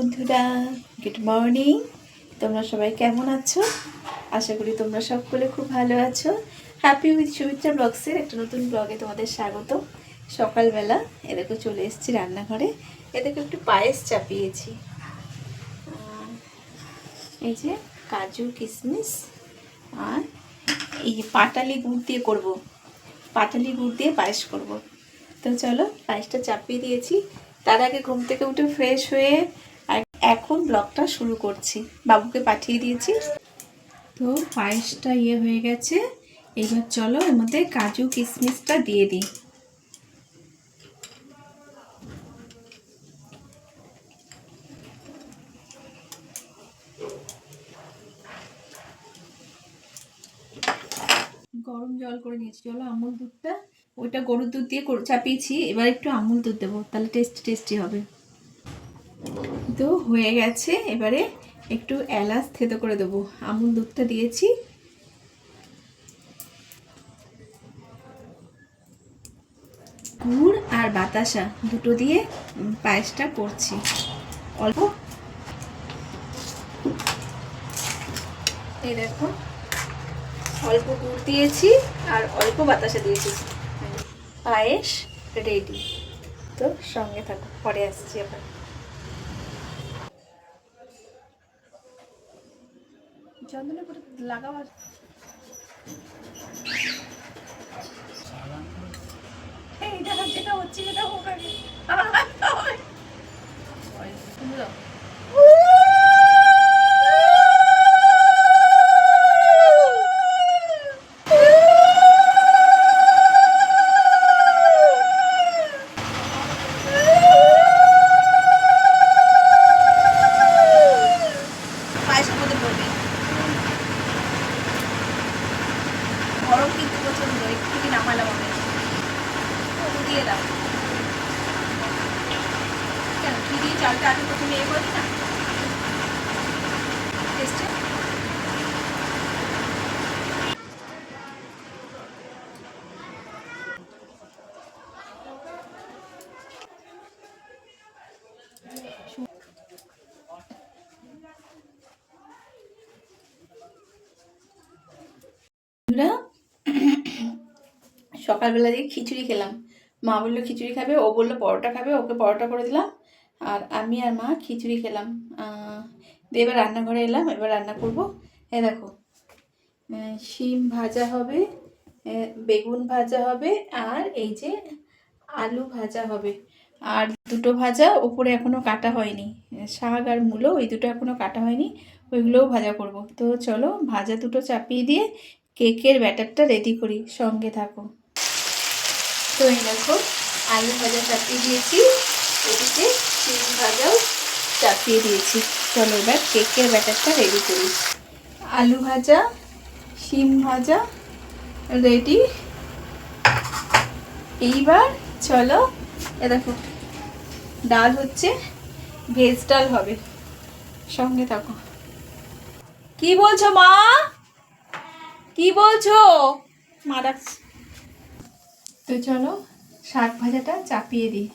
বন্ধুরা good morning তোমরা সবাই কেমন আছো? আশা করি তোমরা সকলে খুব ভালো আছো। হ্যাপি উইথ সুমিত্রা ব্লগসের একটা নতুন ব্লগে তোমাদের স্বাগত সকালবেলা এদেরকে চলে এসেছি রান্নাঘরে। এদেরকে একটু পায়েস চাপিয়েছি। এই যে কাজু কিশমিশ আর এই পাটালি গুড় দিয়ে করব। পাটালি গুড় দিয়ে পায়েস করব। তো চলো, পায়েসটা চাপিয়ে দিয়েছি। তার আগে ঘুম থেকে উঠে ফ্রেশ হয়ে এখন ব্লগটা শুরু করছি। বাবুকে পাঠিয়ে দিয়েছি। তো পায়েসটা ইয়ে হয়ে গেছে। এবার চলো এর মধ্যে কাজু কিশমিশটা দিয়ে দিই। গরম জল করে নিয়েছি। চলো আমুল দুধটা। ওইটা গরুর দুধ দিয়ে চাপিয়েছি। এবার একটু আমুল দুধ দেবো। তাহলে টেস্ট টেস্টি হবে। তো হয়ে গেছে। এবারে একটু এলাচ থেতো করে দেবো। আমুল দুধটা দিয়েছি। গুড় আর বাতাসা দুটো দিয়ে পায়েসটা করছি। অল্প। এই দেখো, অল্প গুড় দিয়েছি আর অল্প বাতাসা দিয়েছি। পায়েস রেডি তো সঙ্গে থাকো, পরে আসছি আবার। চন্দনে করে লাগাবার এই দেখো যেটা হচ্ছে যেটা হোক একটু কি নামালাম আমি। দিয়ে দাও। কেন, ঘি দিয়ে চালটা আগে প্রথমে এ করি না? টেস্টে বন্ধুরা সকালবেলা দিয়ে খিচুড়ি খেলাম। মা বলল, খিচুড়ি খাবে? ও বলল, পরোটা খাবে। ওকে পরোটা করে দিলাম। আর আমি আর মা খিচুড়ি খেলাম। দিয়ে এবার রান্নাঘরে এলাম। এবার রান্না করব। এ দেখো শিম ভাজা হবে বেগুন ভাজা হবে, আর এই যে আলু ভাজা হবে। আর দুটো ভাজা ওপরে এখনও কাটা হয়নি। শাক আর মূলো ওই দুটো এখনও কাটা হয়নি, ওইগুলোও ভাজা করব। তো চলো, ভাজা দুটো চাপিয়ে দিয়ে কেকের ব্যাটারটা রেডি করি। সঙ্গে থাকো। তো দেখো আলু ভাজা চাপিয়ে দিয়েছি। এদিকে শিম ভাজাও চাপিয়ে দিয়েছি। চলো এবার কেকের ব্যাটারটা রেডি করি। আলু ভাজা, শিম ভাজা রেডি এইবার চলো, এ দেখো, ডাল হচ্ছে ভেজ ডাল হবে। সঙ্গে থাকো। কি বলছো মা? কি বলছো? মা ডাকছে। তো চলো শাক ভাজাটা চাপিয়ে দিই।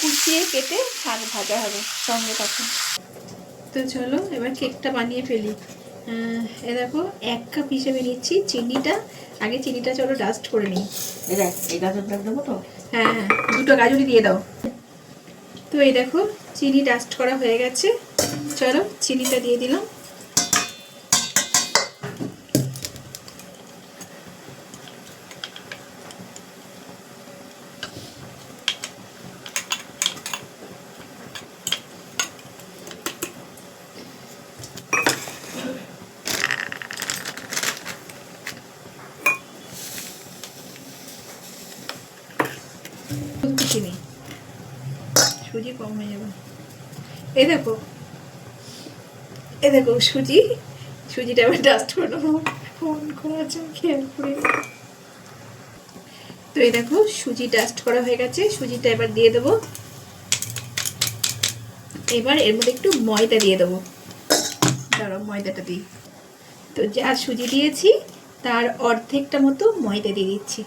কুচিয়ে কেটে শাক ভাজা হবে সঙ্গে থাকুন তো চলো এবার কেকটা বানিয়ে ফেলি। এ দেখো এক কাপ হিসেবে নিচ্ছি চিনিটা। আগে চিনিটা চলো ডাস্ট করে নিই। এটা এই ব্যাগ দেবো তো? হ্যাঁ হ্যাঁ দুটো গাজরই দিয়ে দাও। তো এই দেখো চিনি ডাস্ট করা হয়ে গেছে। চলো চিনিটা দিয়ে দিলাম। চিনি। সুজি কম হয়ে যাবে। দেখো। এ দেখো, সুজি। সুজিটা আবার ডাস্ট করে নেব ফোন করা আছে আমি খেয়াল করে তো এই দেখো, সুজি ডাস্ট করা হয়ে গেছে। সুজিটা এবার দিয়ে দেবো। এবার এর মধ্যে একটু ময়দা দিয়ে দেবো। দাঁড়াও, ময়দাটা দিই। তো যা সুজি দিয়েছি, তার অর্ধেকটা মতো ময়দা দিয়ে দিচ্ছি।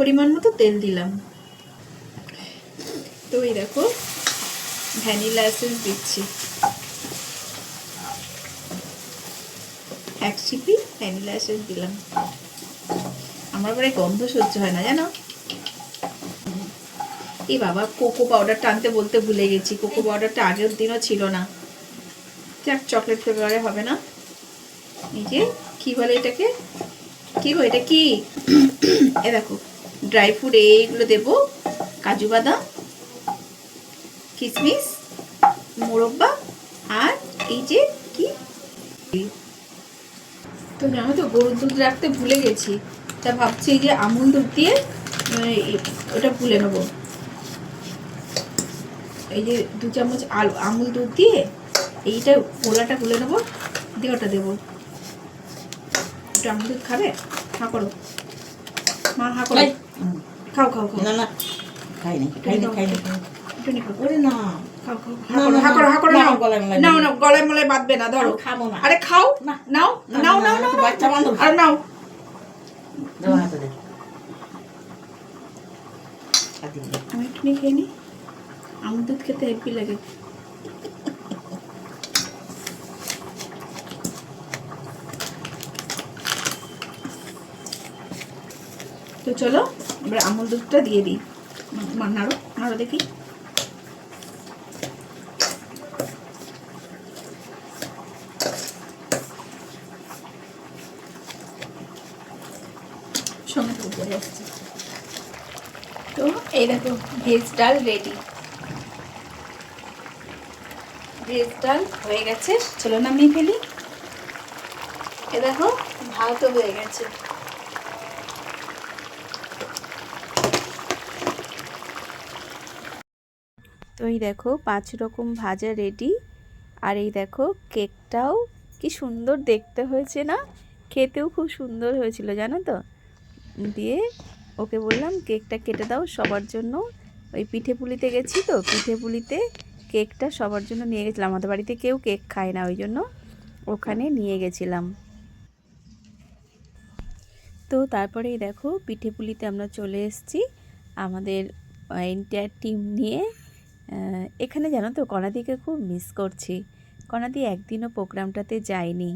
পরিমাণ মতো তেল দিলাম। তো এই দেখো, ভ্যানিলা এসেন্স দিচ্ছি। এক চিপি ভ্যানিলা এসেন্স দিলাম। আমার পরে গন্ধ সহ্য হয় না, জানো? এই বাবা, কোকো পাউডারটা আনতে বলতে ভুলে গেছি। কোকো পাউডারটা আগের দিনও ছিল না। যাক, চকলেট ফ্লেভারে হবে না। এই যে, কী বলে এটাকে? কী গো, এটা কি? এ দেখো ড্রাই ফ্রুট এইগুলো দেবো। কাজু বাদাম কিশমিশ মোরব্বা আর এই যে কি? তো আমি তো গরুর দুধ রাখতে ভুলে গেছি। তা ভাবছি যে আমুল দুধ দিয়ে ওটা ভুলে নেব। এই যে দু চামচ আলু, আমুল দুধ দিয়ে এইটা গোলাটা গুলে নেব, দিয়ে ওটা দেবো। আমুল দুধ খাবে? হা করো। মা, হা করো। খাও খাও খাও। না না খাইনি খাইনি খাইনি খাইনি। একটু নি। ওরে না। খাও খাও। হা করো হা করো হা করো না, নাও। গলায় মলায় নাও নাও গলায় মলায় বাঁধবে না ধরো। খাব না। আরে খাও। না। নাও নাও নাও নাও। বাচ্চা মানুষ। আর নাও। দাও হাতে দে। আমি একটু খেয়ে নিই আমুল দুধ খেতে হেভি লাগে। তো চলো। এবার আমুল দুধটা দিয়ে দিই। নাড়ো নাড়ো দেখি। তো এই দেখো, ভেজ ডাল রেডি ভেজ ডাল হয়ে গেছে, চলো নামিয়ে ফেলি। এ দেখো, ভাতও হয়ে গেছে। তো এই দেখো পাঁচ রকম ভাজা রেডি আর এই দেখো কেকটাও কি সুন্দর দেখতে হয়েছে না? খেতেও খুব সুন্দর হয়েছিল, জানো তো? দিয়ে ওকে বললাম কেকটা কেটে দাও, সবার জন্য। ওই পিঠে পুলিতে গেছি তো, পিঠে পুলিতে কেকটা সবার জন্য নিয়ে গেছিলাম। আমাদের বাড়িতে কেউ কেক খায় না, ওই জন্য ওখানে নিয়ে গেছিলাম। তো তারপরেই দেখো পিঠে পুলিতে আমরা চলে এসেছি। আমাদের এন্টায়ার টিম নিয়ে এখানে জানো তো কণাদিকে খুব মিস করছি। কণাদি একদিনও প্রোগ্রামটাতে যায়নি।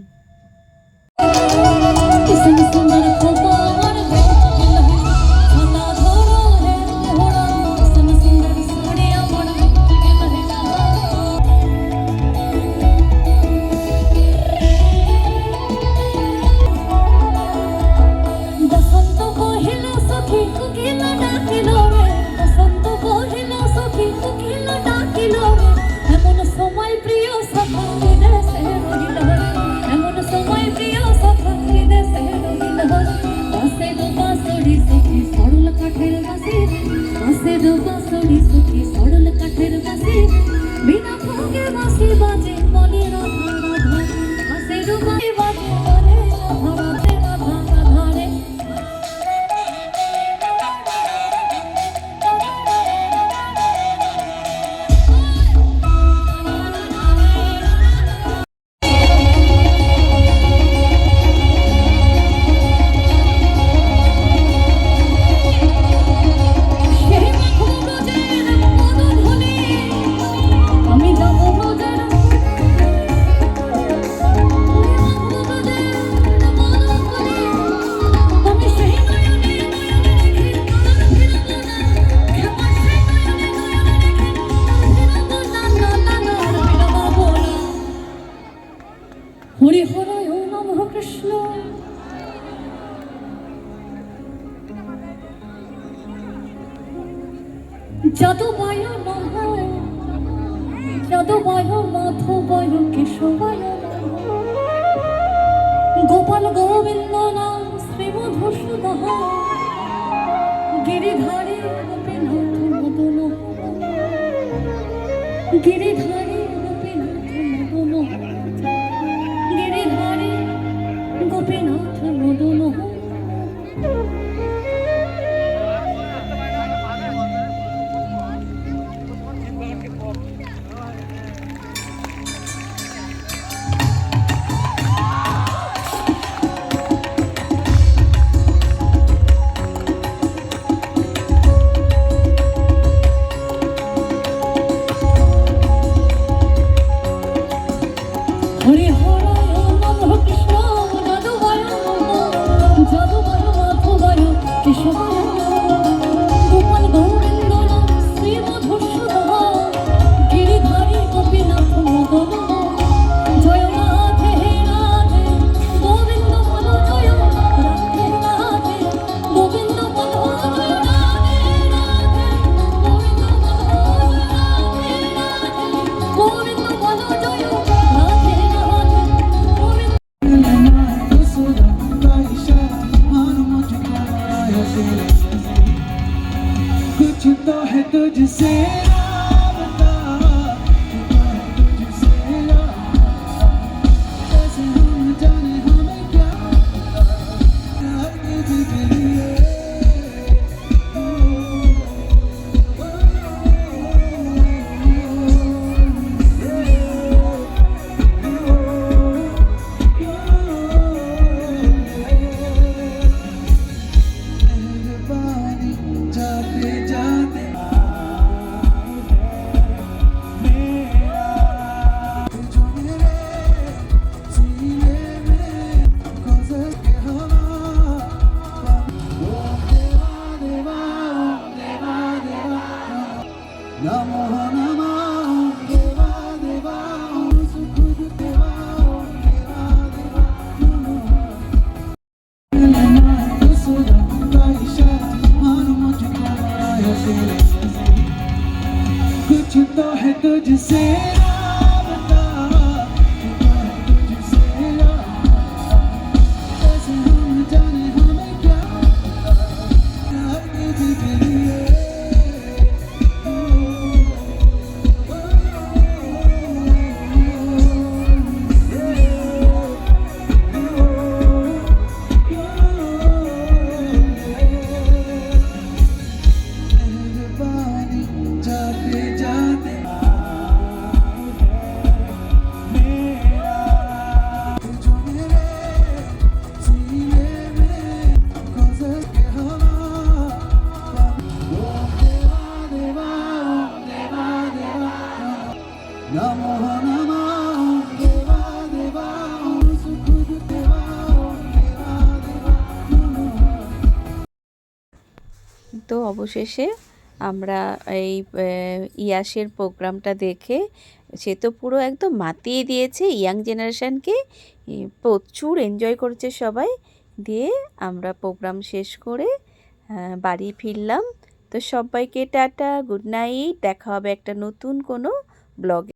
গোপাল গোবিন্দ নাম শ্রী মধুসূদন। গিরিধারী গোপীনাথ মদন। গিরিধারী যাব বড় মাথো বড় এসব to say? তো অবশেষে আমরা এই ইয়াসের প্রোগ্রামটা দেখে সে তো পুরো একদম মাতিয়ে দিয়েছে ইয়াং জেনারেশানকে। প্রচুর এনজয় করছে সবাই। দিয়ে আমরা প্রোগ্রাম শেষ করে বাড়ি ফিরলাম। তো সবাইকে টাটা, গুড নাইট, দেখা হবে একটা নতুন কোনো ব্লগে।